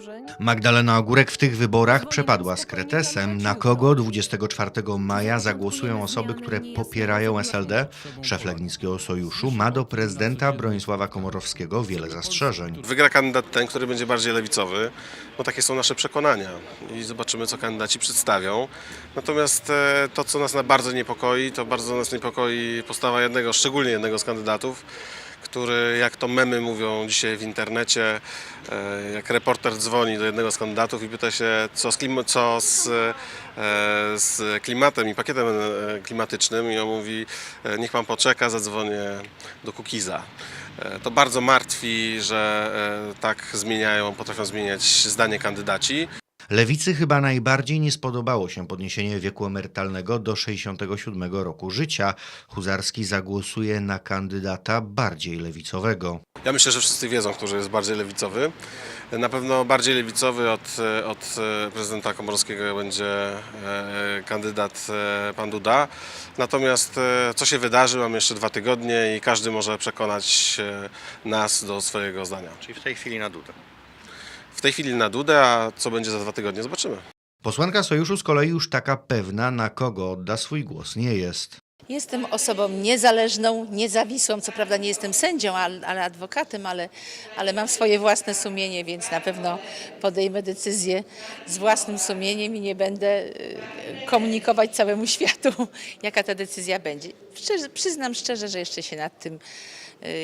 marzeń. Magdalena Ogórek w tych wyborach przepadła z kretesem. Na kogo 24 maja zagłosują osoby, które popierają SLD? Szef Legnickiego Sojuszu ma do prezydenta Bronisława Komorowskiego wiele zastrzeżeń. Wygra kandydat ten, który będzie bardziej lewicowy, bo takie są nasze przekonania i zobaczymy, co kandydaci przedstawią. Natomiast e, to, co nas na bardzo niepokoi, to bardzo nas niepokoi postawa jednego, szczególnie jednego z kandydatów, który, jak to memy mówią dzisiaj w internecie, e, jak reporter dzwoni do jednego z kandydatów i pyta się, co z, co z, e, z klimatem i pakietem e, klimatycznym i on mówi, niech pan poczeka, zadzwonię do Kukiza. To bardzo martwi, że tak zmieniają, potrafią zmieniać zdanie kandydaci. Lewicy chyba najbardziej nie spodobało się podniesienie wieku emerytalnego do 67 roku życia. Huzarski zagłosuje na kandydata bardziej lewicowego. Ja myślę, że wszyscy wiedzą, który jest bardziej lewicowy. Na pewno bardziej lewicowy od, od prezydenta Komorowskiego będzie e, kandydat e, pan Duda. Natomiast e, co się wydarzy, mamy jeszcze dwa tygodnie i każdy może przekonać nas do swojego zdania. Czyli w tej chwili na Dudę. W tej chwili na Dudę, a co będzie za dwa tygodnie, zobaczymy. Posłanka Sojuszu z kolei już taka pewna, na kogo odda swój głos, nie jest. Jestem osobą niezależną, niezawisłą. Co prawda nie jestem sędzią, ale, ale adwokatem, ale, ale mam swoje własne sumienie, więc na pewno podejmę decyzję z własnym sumieniem i nie będę y, komunikować całemu światu, jaka ta decyzja będzie. Szczerze, przyznam szczerze, że jeszcze się nad tym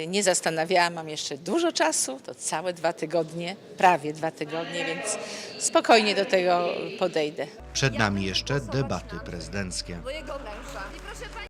nie zastanawiałam. Mam jeszcze dużo czasu, to całe dwa tygodnie, prawie dwa tygodnie, więc spokojnie do tego podejdę. Przed nami jeszcze debaty prezydenckie.